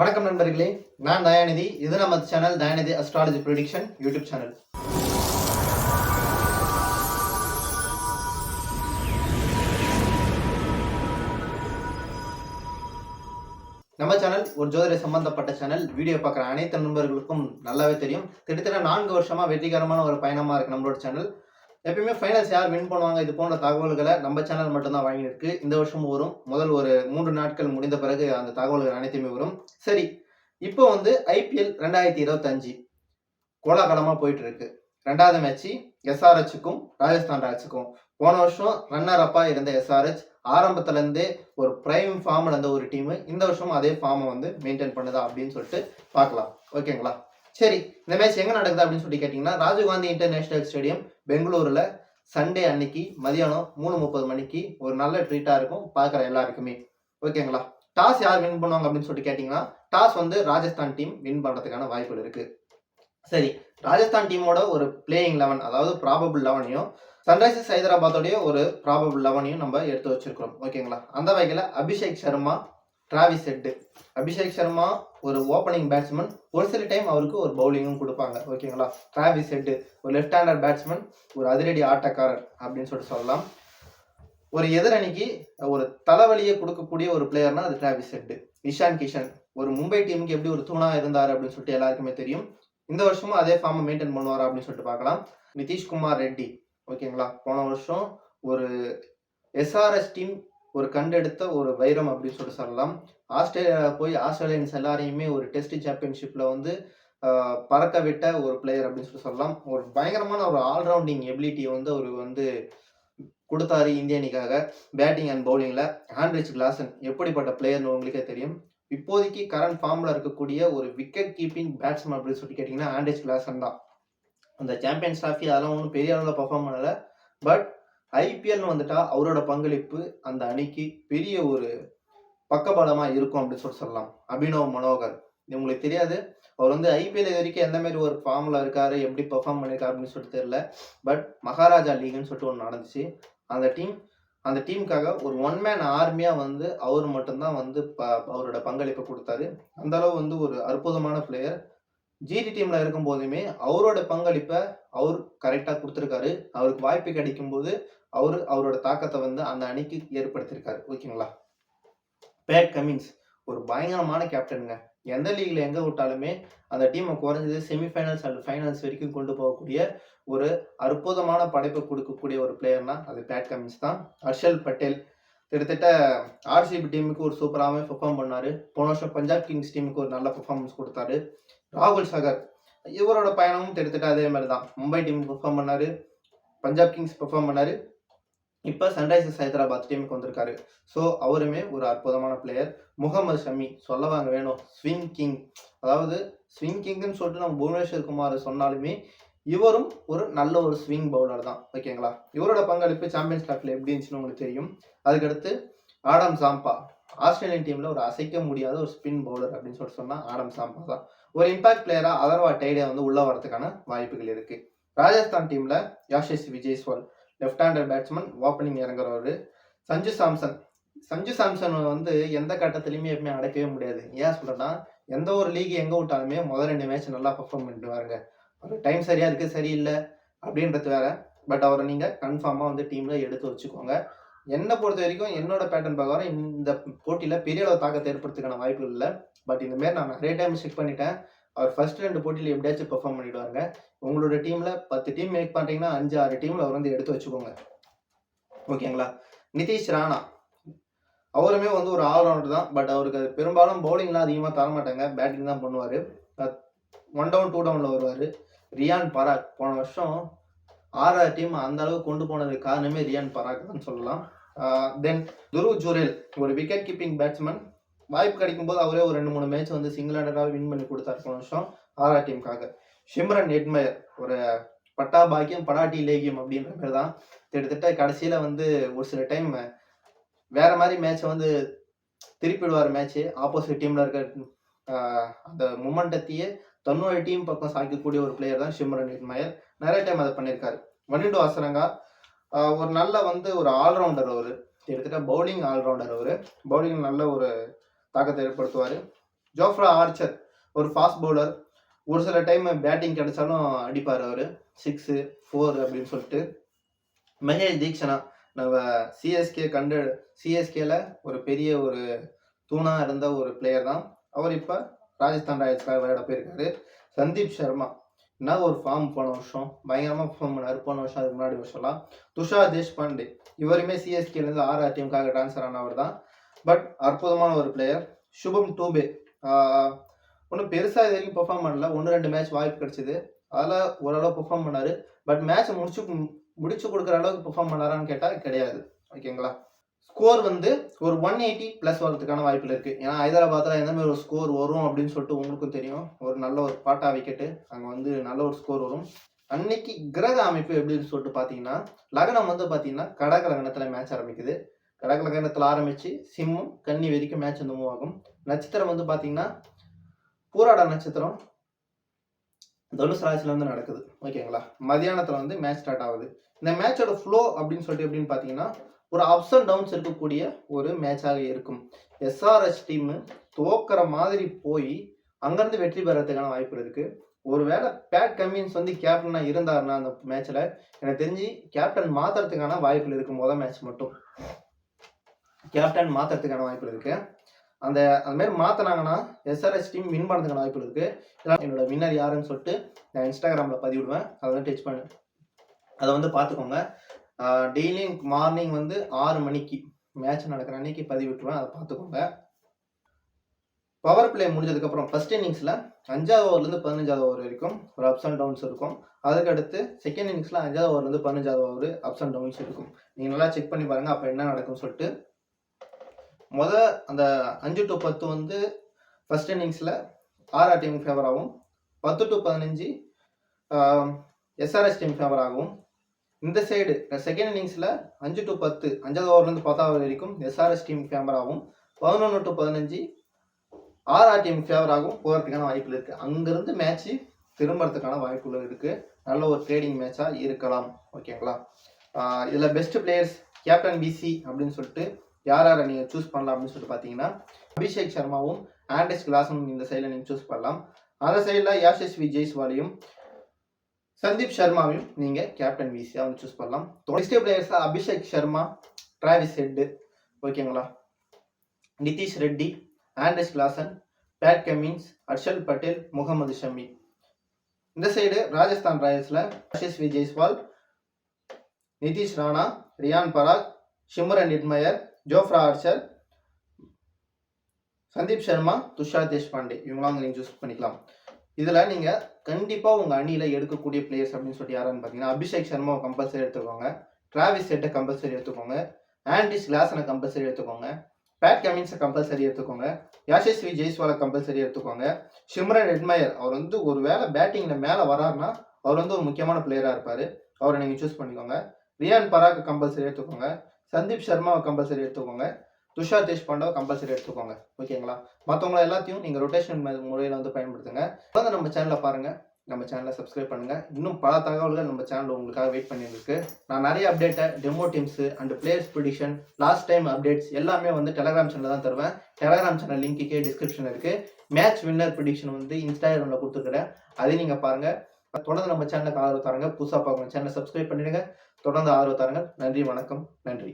வணக்கம் நண்பர்களே நான் தயாநிதி. இது நம்ம channel Dayanidhi astrology production YouTube channel நம்ம சேனல் ஒரு ஜோதிட சம்பந்தப்பட்ட சேனல் வீடியோ பார்க்குற அனைத்து நண்பர்களுக்கும் நல்லாவே தெரியும். கிட்டத்தட்ட நான்கு வருஷமா வெற்றிகரமான ஒரு பயணமா இருக்கு நம்மளோட சேனல் எப்பயுமே ஃபைனல்ஸ் யார் வின் பண்ணுவாங்க இது போன்ற தகவல்களை நம்ம சேனல் மட்டும்தான் வாங்கியிருக்கு. இந்த வருஷமும் வரும் முதல் ஒரு மூன்று நாட்கள் முடிந்த பிறகு அந்த தகவல்கள் அனைத்துமே வரும். சரி இப்போ வந்து ஐபிஎல் ரெண்டாயிரத்தி இருபத்தஞ்சு கோலாகலமாக போயிட்டு இருக்கு ரெண்டாவது மேட்ச் எஸ்ஆர்ஹெச்சுக்கும் ராஜஸ்தான் ராயல்ஸுக்கும் போன வருஷம் ரன்னர் அப்பா இருந்த எஸ்ஆர்ஹெச் ஆரம்பத்துலேருந்தே ஒரு பிரைம் ஃபார்ம்ல இருந்த ஒரு டீமு இந்த வருஷமும் அதே ஃபார்மை வந்து மெயின்டைன் பண்ணுதா அப்படின்னு சொல்லிட்டு பார்க்கலாம். ஓகேங்களா சரி இந்த மேட்ச் எங்கே நடக்குது அப்படின்னு சொல்லி கேட்டீங்கன்னா ராஜீவ்காந்தி இன்டர்நேஷனல் ஸ்டேடியம் பெங்களூரில் சண்டே அன்னைக்கு மதியானம் மூணு முப்பது மணிக்கு ஒரு நல்ல ட்ரீட்டாக இருக்கும். பார்க்குற எல்லாருக்குமே. ஓகேங்களா டாஸ் யார் வின் பண்ணுவாங்க அப்படின்னு சொல்லிட்டு கேட்டிங்கன்னா டாஸ் வந்து ராஜஸ்தான் டீம் வின் பண்ணுறதுக்கான வாய்ப்புகள் இருக்குது சரி ராஜஸ்தான் டீமோட ஒரு பிளேயிங் லெவன் அதாவது ப்ராபபிள் லெவனையும் சன்ரைசர்ஸ் ஹைதராபாத்தோடைய ஒரு ப்ராபபிள் லெவனையும் நம்ம எடுத்து வச்சிருக்கிறோம். ஓகேங்களா அந்த வகையில் அபிஷேக் சர்மா டிராவிஸ் ஹெட்டு அபிஷேக் சர்மா ஒரு ஓப்பனிங் பேட்ஸ்மேன் ஒரு சில டைம் அவருக்கு ஒரு பவுலிங்கும் கொடுப்பாங்க. ஓகேங்களா டிராவிஸ் ஹெட்டு ஒரு லெஃப்ட் ஹேண்டர் பேட்ஸ்மேன் ஒரு அதிரடி ஆட்டக்காரர் அப்படின்னு சொல்லிட்டு சொல்லலாம். ஒரு எதிரணிக்கு ஒரு தலைவலியை கொடுக்கக்கூடிய ஒரு பிளேயர்னா அது டிராவிஸ் ஹெட்டு இஷான் கிஷன் ஒரு மும்பை டீமுக்கு எப்படி ஒரு தூணா இருந்தார் அப்படின்னு சொல்லிட்டு எல்லாருக்குமே தெரியும். இந்த வருஷமும் அதே ஃபார்மை மெயின்டைன் பண்ணுவார் அப்படின்னு சொல்லிட்டு பார்க்கலாம். நிதிஷ்குமார் ரெட்டி ஓகேங்களா போன வருஷம் ஒரு எஸ்ஆர்எஸ் டீம் ஒரு கண்டெடுத்த ஒரு வைரம் அப்படின்னு சொல்லிட்டு சொல்லலாம். ஆஸ்திரேலியா போய் ஆஸ்திரேலியன்ஸ் எல்லாரையுமே ஒரு டெஸ்ட் சாம்பியன்ஷிப்பில் வந்து பறக்க விட்ட ஒரு பிளேயர் அப்படின்னு சொல்லி சொல்லலாம். ஒரு பயங்கரமான ஒரு ஆல்ரவுண்டிங் எபிலிட்டியை வந்து அவர் வந்து கொடுத்தாரு இந்திய அணிக்காக பேட்டிங் அண்ட் பவுலிங்கில் ஆண்ட்ரிச் கிளாசன் எப்படிப்பட்ட பிளேயர்னு உங்களுக்கே தெரியும். இப்போதைக்கு கரண்ட் ஃபார்மில் இருக்கக்கூடிய ஒரு விக்கெட் கீப்பிங் பேட்ஸ்மேன் அப்படின்னு சொல்லி கேட்டிங்கன்னா ஆண்ட்ரிச் கிளாசன் தான். அந்த சாம்பியன்ஸ் டிராஃபி அதெல்லாம் ஒன்றும் பெரிய அளவில் பர்ஃபார்ம் பண்ணலை. பட் ஐபிஎல்னு வந்துட்டா அவரோட பங்களிப்பு அந்த அணிக்கு பெரிய ஒரு பக்கபலமா இருக்கும் அப்படின்னு சொல்லி சொல்லலாம். அபினவ் மனோகர். உங்களுக்கு தெரியாது. அவர் வந்து ஐபிஎல் இது வரைக்கும் எந்த மாதிரி ஒரு ஃபார்ம்ல இருக்காரு எப்படி பெர்ஃபார்ம் பண்ணியிருக்காரு அப்படின்னு சொல்லிட்டு தெரியல. பட் மகாராஜா லீக்னு சொல்லிட்டு ஒன்று நடந்துச்சு. அந்த டீம் அந்த டீமுக்காக ஒரு ஒன் மேன் ஆர்மியா வந்து அவர் மட்டும்தான் வந்து ப- அவரோட பங்களிப்பை கொடுத்தாரு. அந்த அளவு வந்து ஒரு அற்புதமான பிளேயர் ஜிடி டீம்ல இருக்கும் போதுமே அவரோட பங்களிப்பை அவர் கரெக்டா கொடுத்துருக்காரு. அவருக்கு வாய்ப்பு கிடைக்கும் போது அவர் அவரோட தாக்கத்தை வந்து அந்த அணிக்கு ஏற்படுத்தியிருக்காரு. ஓகேங்களா? பேட் கமின்ஸ் ஒரு பயங்கரமான கேப்டனுங்க எந்த லீக்ல எங்க விட்டாலுமே அந்த டீமை குறைஞ்சது செமிஃபைனல்ஸ் அண்ட் ஃபைனல்ஸ் வரைக்கும் கொண்டு போகக்கூடிய ஒரு அற்புதமான படைப்பை கொடுக்கக்கூடிய ஒரு பிளேயர்னா அது பேட் கமின்ஸ் தான். ஹர்ஷல் பட்டேல். கிட்டத்தட்ட ஆர்சிபி டீமுக்கு ஒரு சூப்பராகவே பெர்ஃபார்ம் பண்ணார். போன வருஷம் பஞ்சாப் கிங்ஸ் டீமுக்கு ஒரு நல்ல பெர்ஃபார்மன்ஸ் கொடுத்தாரு. ராகுல் சகர் இவரோட பயணமும் கிட்டத்தட்ட அதே மாதிரி தான் மும்பை டீம் பெர்ஃபார்ம் பண்ணார். பஞ்சாப் கிங்ஸ் பெர்ஃபார்ம் பண்ணார். இப்போ சன்ரைசர்ஸ் ஹைதராபாத் டீமுக்கு வந்திருக்காரு. ஸோ அவருமே ஒரு அற்புதமான பிளேயர் முகமது ஷமி சொல்லவாங்க வேணும். ஸ்விங் கிங் அதாவது ஸ்விங் கிங்னு சொல்லிட்டு நம்ம புவனேஸ்வர் குமார் சொன்னாலுமே இவரும் ஒரு நல்ல ஒரு ஸ்விங் பவுலர் தான். ஓகேங்களா இவரோட பங்களிப்பு சாம்பியன்ஸ் ட்ராஃபில் எப்படி இருந்துச்சுன்னு உங்களுக்கு தெரியும். அதுக்கடுத்து ஆடம் சாம்பா ஆஸ்திரேலியன் டீம்ல ஒரு அசைக்க முடியாத ஒரு ஸ்பின் பவுலர் அப்படின்னு சொல்லிட்டு சொன்னா ஆடம் சாம்பா தான். ஒரு இம்பாக்ட் பிளேயரா அதர்வா டைடே வந்து உள்ள வரதுக்கான வாய்ப்புகள் இருக்கு. ராஜஸ்தான் டீம்ல Yashasvi Jaiswal. Left hander batsman opening இறங்குறவர். Sanju Samson. Sanju Samson வந்து எந்த கட்டத்துலையுமே எப்பவுமே அடைக்கவே முடியாது. ஏன் சொல்கிறேன்னா எந்த ஒரு லீக் எங்கே விட்டாலுமே முதல் ரெண்டு மேட்ச் நல்லா பர்ஃபார்ம் பண்ணிட்டு வாருங்க. ஒரு டைம் சரியாக இருக்குது சரியில்லை அப்படின்றது வேற. பட் அவரை நீங்கள் கன்ஃபார்மாக வந்து டீமில் எடுத்து வச்சுக்கோங்க. என்னை பொறுத்த வரைக்கும் என்னோட பேட்டர்ன் பிரகாரம் இந்த போட்டியில் பெரிய அளவு தாக்கத்தை ஏற்படுத்துக்கான வாய்ப்புகள் இல்லை. பட் இந்தமாரி நான் நிறைய டைம் செக் பண்ணிட்டேன். அவர் ஃபர்ஸ்ட் ரெண்டு போட்டியில எப்படியாச்சும் பெர்ஃபார்ம் பண்ணிடுவாங்க உங்களோட டீமில் பத்து டீம் மேக் பண்ணுறீங்கன்னா அஞ்சு ஆறு டீமில் அவர் வந்து எடுத்து வச்சுக்கோங்க. ஓகேங்களா நிதிஷ் ராணா. அவருமே வந்து ஒரு ஆல்ரவுண்டர் தான். பட் அவருக்கு பெரும்பாலும் பவுலிங்லாம் அதிகமாக தரமாட்டாங்க பேட்டிங் தான் பண்ணுவார். ஒன் டவுன் டூ டவுனில் வருவார். ரியான் பராக். போன வருஷம் ஆறாவது டீம் அந்த அளவுக்கு கொண்டு போனதுக்கு காரணமே ரியான் பராக் தான் சொல்லலாம். தென் துருவ் ஜுரேல். ஒரு விக்கெட் கீப்பிங் பேட்ஸ்மேன் வாய்ப்பு கிடைக்கும் போது அவரே ஒரு ரெண்டு மூணு மேட்ச் வந்து சிங்கிள் ஹேண்டடாக வின் பண்ணி கொடுத்தாரு போன வருஷம் ஆறா டீமுக்காக ஷிம்ரன் எட்மயர் ஒரு பட்டா பாக்கியம் படாட்டி லேகியம் அப்படின்ற மாதிரி தான் கிட்டத்தட்ட கடைசியில் வந்து ஒரு சில டைம் வேற மாதிரி மேட்சை வந்து திருப்பிடுவார் மேட்ச்சு ஆப்போசிட் டீமில் இருக்க அந்த மொமெண்டத்தையே தன்னோட டீம் பக்கம் சாய்க்கக்கூடிய ஒரு பிளேயர் தான் ஷிம்ரன் எட்மயர். நிறைய டைம் அதை பண்ணியிருக்காரு. வனிண்டு அசரங்கா ஒரு நல்ல வந்து ஒரு ஆல்ரவுண்டர் அவர். கிட்டத்தட்ட பவுலிங் ஆல்ரவுண்டர் அவர். பவுலிங் நல்ல ஒரு தாக்கத்தை ஏற்படுத்துவார். ஜோஃப்ரா ஆர்ச்சர் ஒரு ஃபாஸ்ட் பவுலர் ஒரு சில டைம் பேட்டிங் கிடைச்சாலும் அடிப்பார் அவர். சிக்ஸு ஃபோர் அப்படின்னு சொல்லிட்டு. மகேஷ் தீக்ஷனா நம்ம சிஎஸ்கே கண்டு சிஎஸ்கேல ஒரு பெரிய ஒரு தூணாக இருந்த ஒரு பிளேயர் தான். அவர் இப்போ ராஜஸ்தான் ராயல்ஸ்க்காக விளையாட போயிருக்காரு. சந்தீப் சர்மா என்ன ஒரு ஃபார்ம் போன வருஷம்? பயங்கரமாக ஃபார்ம் பண்ணார். போன வருஷம் அதுக்கு முன்னாடி வருஷம்லாம் துஷார் தேஷ்பாண்டே இவருமே சிஎஸ்கேலேருந்து ஆர்ஆர் டீமுக்காக ட்ரான்ஸ்ஃபர் ஆனவர் தான். பட் அற்புதமான ஒரு பிளேயர் சுபம் டூபே. ஒன்றும் பெருசாக இது வரைக்கும் பெர்ஃபார்ம் பண்ணல. ஒன்று ரெண்டு மேட்ச் வாய்ப்பு கிடைச்சிது. அதில் ஓரளவு பெர்ஃபார்ம் பண்ணார். பட் மேட்ச் முடிச்சு முடிச்சு கொடுக்குற அளவுக்கு பெர்ஃபார்ம் பண்ணாரான்னு கேட்டால் கிடையாது. ஓகேங்களா ஸ்கோர் வந்து ஒரு ஒன் எயிட்டி ப்ளஸ் வரதுக்கான வாய்ப்பில் இருக்குது ஏன்னா ஹைதராபாத்தில் எந்த மாதிரி ஒரு ஸ்கோர் வரும் அப்படின்னு சொல்லிட்டு உங்களுக்கும் தெரியும். ஒரு நல்ல ஒரு பாட்டா விக்கெட்டு அங்கே வந்து நல்ல ஒரு ஸ்கோர் வரும். அன்னைக்கு கிரக அமைப்பு எப்படின்னு சொல்லிட்டு பார்த்தீங்கன்னா லக்னம் வந்து பார்த்தீங்கன்னா கடக லக்னத்தில் மேட்ச் ஆரம்பிக்குது. கடகலகணத்தில் ஆரம்பித்து சிம்மம் கன்னி வரைக்கும் மேட்ச் வந்து மூவ் ஆகும். நட்சத்திரம் வந்து பார்த்தீங்கன்னா பூராட நட்சத்திரம் தனுஷ் ராசியில் வந்து நடக்குது. ஓகேங்களா மதியானத்தில் வந்து மேட்ச் ஸ்டார்ட் ஆகுது. இந்த மேட்சோட ஃப்ளோ அப்படின்னு சொல்லிட்டு எப்படின்னு பார்த்தீங்கன்னா ஒரு அப்ஸ் அண்ட் டவுன்ஸ் இருக்கக்கூடிய ஒரு மேட்சாக இருக்கும். எஸ்ஆர்எஸ் டீம் தோக்கிற மாதிரி போய் அங்கேருந்து வெற்றி பெறதுக்கான வாய்ப்பு இருக்குது ஒருவேளை பேட் கம்மின்ஸ் வந்து கேப்டனாக இருந்தாருன்னா அந்த மேட்ச்சில் எனக்கு தெரிஞ்சு கேப்டன் மாத்துறதுக்கான வாய்ப்புகள் இருக்கும் முதல் மேட்ச் மட்டும். கேப்டன் மாத்துறதுக்கான வாய்ப்பு இருக்கு. அந்த அந்த மாதிரி மாத்தினாங்கன்னா எஸ்ஆர்எஸ் டீம் வின் பண்ணுறதுக்கான வாய்ப்பு இருக்கு. இதெல்லாம் என்னோட வின்னர் யாருன்னு சொல்லிட்டு நான் இன்ஸ்டாகிராமில் பதிவிடுவேன். அதை வந்து டச் பண்ணு. அதை வந்து பார்த்துக்கோங்க. டெய்லியும் மார்னிங் வந்து ஆறு மணிக்கு மேட்ச் நடக்கிற அன்னைக்கு பதிவிட்டுருவேன். அதை பார்த்துக்கோங்க. பவர் பிளே முடிஞ்சதுக்கப்புறம் ஃபர்ஸ்ட் இன்னிங்ஸில் அஞ்சாவது ஓவர்லேருந்து பதினஞ்சாவது ஓவர் வரைக்கும் ஒரு அப்ஸ் அண்ட் டவுன்ஸ் இருக்கும். அதுக்கடுத்து செகண்ட் இன்னிங்ஸில் அஞ்சாவது ஓவர்லேருந்து பதினஞ்சாவது ஓவர் அப்ஸ் அண்ட் டவுன்ஸ் இருக்கும். நீங்கள் நல்லா செக் பண்ணி பாருங்கள் அப்போ என்ன நடக்கும்னு சொல்லிட்டு முத அந்த அஞ்சு டு பத்து வந்து ஃபர்ஸ்ட் இன்னிங்ஸில் ஆர்ஆர் டீம் ஃபேவராகவும் பத்து டு பதினஞ்சு எஸ்ஆர்எஸ் டீம் ஃபேவராகவும் இந்த சைடு செகண்ட் இன்னிங்ஸில் அஞ்சு டு பத்து அஞ்சாவது ஓவர்லேருந்து பத்தாவது வரைக்கும் எஸ்ஆர்எஸ் டீம் ஃபேவராகவும் பதினொன்று டு பதினஞ்சு ஆர்ஆர் டீம் ஃபேவராகவும் போகிறதுக்கான வாய்ப்புகள் இருக்குது அங்கேருந்து மேட்ச்சு திரும்புறதுக்கான வாய்ப்புகள் இருக்குது நல்ல ஒரு ட்ரேடிங் மேட்சாக இருக்கலாம். ஓகேங்களா இதில் பெஸ்ட் பிளேயர்ஸ் கேப்டன் பிசி அப்படின்னு சொல்லிட்டு யார் யாரை நீங்கள் சூஸ் பண்ணலாம் அப்படின்னு சொல்லிட்டு பார்த்தீங்கன்னா அபிஷேக் சர்மாவும் ஆண்டஸ் கிளாஸும் இந்த சைடில் நீங்கள் சூஸ் பண்ணலாம். அந்த சைடில் யாஷஸ்வி ஜெய்ஸ்வாலையும் சந்தீப் சர்மாவையும் நீங்கள் கேப்டன் விசியாக வந்து சூஸ் பண்ணலாம். நெக்ஸ்ட் பிளேயர்ஸாக அபிஷேக் சர்மா டிராவிஸ் ஹெட்டு ஓகேங்களா Nitish Reddy Anders Klaasen Pat Cummins Harshal Patel Mohammed Shami இந்த side Rajasthan ராயல்ஸில் Yashasvi Jaiswal Nitish Rana Riyan Parag Shimron Hetmyer Jofra Archer Sandeep Sharma Tushar Deshpande. இவங்களாம் நீங்கள் சூஸ் பண்ணிக்கலாம். இதில் நீங்கள் கண்டிப்பாக உங்கள் அணியில் எடுக்கக்கூடிய பிளேயர்ஸ் அப்படின்னு சொல்லிட்டு யாருன்னு பார்த்தீங்கன்னா அபிஷேக் சர்மாவை கம்பல்சரி எடுத்துக்கோங்க. டிராவிஸ் செட்டை கம்பல்சரி எடுத்துக்கோங்க. ஆண்டிஸ் கிளாஸனை கம்பல்சரி எடுத்துக்கோங்க. பேட் கமின்ஸை கம்பல்சரி எடுத்துக்கோங்க. யாஷஸ்வி ஜெய்ஸ்வாலை கம்பல்சரி எடுத்துக்கோங்க. ஷிம்ரன் ரெட்மயர் அவர் வந்து ஒரு வேளை பேட்டிங்கில் மேலே வராருன்னா அவர் வந்து ஒரு முக்கியமான பிளேயராக இருப்பார். அவரை நீங்கள் சூஸ் பண்ணிக்கோங்க. ரியான் பராக் கம்பல்சரி எடுத்துக்கோங்க. சந்தீப் சர்மாவை கம்பல்சரி எடுத்துக்கோங்க. துஷார் தேஷ்பாண்டாவை கம்பல்சரி எடுத்துக்கோங்க. ஓகேங்களா? மற்றவங்கள எல்லாத்தையும் நீங்கள் ரொட்டேஷன் முறையில் வந்து பயன்படுத்துங்க. தொடர்ந்து நம்ம சேனலை பாருங்கள் நம்ம சேனலை சப்ஸ்கிரைப் பண்ணுங்கள் இன்னும் பல தகவல்கள் நம்ம சேனல் உங்களுக்காக வெயிட் பண்ணியிருக்கு நான் நிறைய அப்டேட்டை demo teams and players prediction last time updates எல்லாமே வந்து டெலகிராம் சேனலில் தான் தருவேன். டெலகிராம் சேனல் லிங்க்குக்கே டிஸ்கிரிப்ஷன் இருக்குது மேட்ச் வின்னர் ப்ரிடிக்ஷன் வந்து இன்ஸ்டாகிராமில் கொடுத்துருக்குறேன். அதையும் நீங்கள் பாருங்கள் தொடர்ந்து நம்ம சேனலுக்கு ஆதரவு தரங்க. புதுசாக பார்க்கணும் சேனலை சப்ஸ்கிரைப் பண்ணிடுங்க. தொடர்ந்து ஆர்வத்தாருங்கள். நன்றி வணக்கம் நன்றி.